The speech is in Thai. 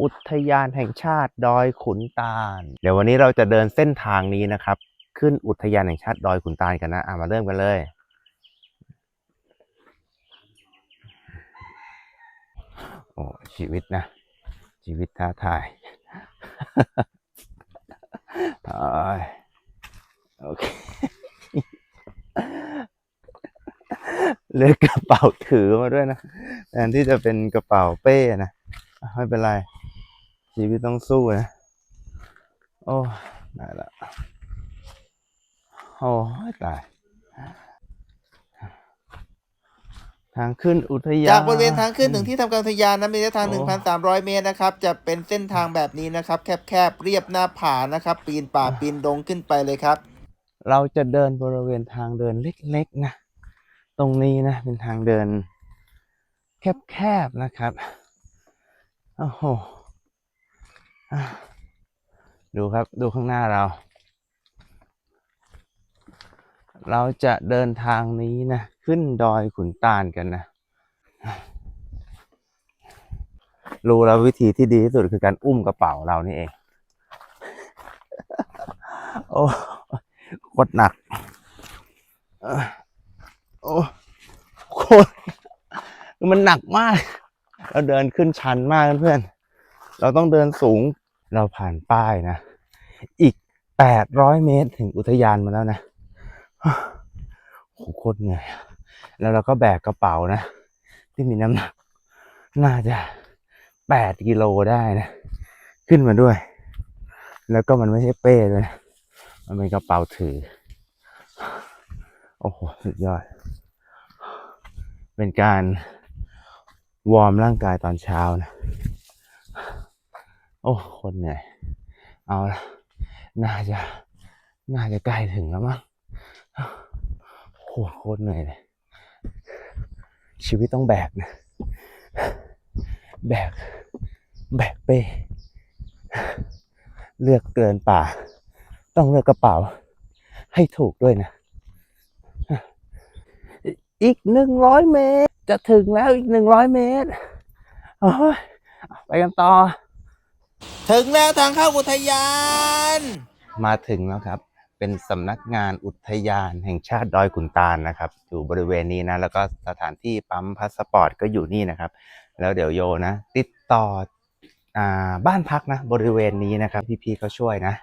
อุทยานแห่งชาติดอยขุนตาล เดี๋ยววันนี้เราจะเดินเส้นทางนี้นะครับ ขึ้นอุทยานแห่งชาติดอยขุนตาลกันนะอะมาเริ่มกันเลย โอ้ชีวิตนะ ชีวิตท้าทายโอ้ยโอเคเลือกกระเป๋าถือมาด้วยนะแทนที่จะเป็นกระเป๋าเป้นะไม่เป็นไร ชีวิตต้องสู้นะ โอ้ได้ละโอ้ยตาย ทางขึ้นอุทยาน จากบริเวณทางขึ้นถึงที่ทำการอุทยานนั้นมีระยะทางโอ้1,300 เมตรนะครับ จะเป็นเส้นทางแบบนี้นะครับ แคบๆ เรียบหน้าผานะครับ ปีนป่าปีนดงขึ้นไปเลยครับ เราจะเดินบริเวณทางเดินเล็กๆนะ ตรงนี้นะ เป็นทางเดิน แคบๆนะครับ โอ้โหอะ ดูครับดูข้างหน้าเรา เราจะเดินทางนี้นะ ขึ้นดอยขุนตาลกันนะ รู้แล้ววิธีที่ดีที่สุดคือการอุ้มกระเป๋าเรานี่เอง โอ้โคตรหนักโอ้โคตรมันหนักมาก เราเดินขึ้นชันมากเพื่อน เราต้องเดินสูง เราผ่านป้ายนะ อีกแปดร้อยเมตรถึงอุทยานมาแล้วนะโหโคตรเหนื่อยแล้วเราก็แบกกระเป๋านะ ที่มีน้ำหนัก น่าจะแปดกิโลได้นะ ขึ้นมาด้วย แล้วก็มันไม่ใช่เป้ด้วยนะ มันเป็นกระเป๋าถือ โอ้โห สุดยอด เป็นการวอร์มร่างกายตอนเช้านะ โอ้คนเหนื่อย เอาละน่าจะน่าจะใกล้ถึงแล้วมั้งโหโคตรเหนื่อยเลย ชีวิตต้องแบกนะ แบก แบกเป้ เลือกเดินป่า ต้องเลือกกระเป๋า ให้ถูกด้วยนะ อีกหนึ่งร้อยเมตร จะถึงแล้วอีกหนึ่งร้อยเมตรโอ้ยไปกันต่อ ถึงแล้วทางเข้าอุทยาน มาถึงแล้วครับ เป็นสำนักงานอุทยานแห่งชาติดอยขุนตาลนะครับ อยู่บริเวณนี้นะ แล้วก็สถานที่ปั๊มพาสปอร์ตก็อยู่นี่นะครับ แล้วเดี๋ยวโยนะ ติดต่ออ่าบ้านพักนะ บริเวณนี้นะครับ พี่ๆเขาช่วยนะ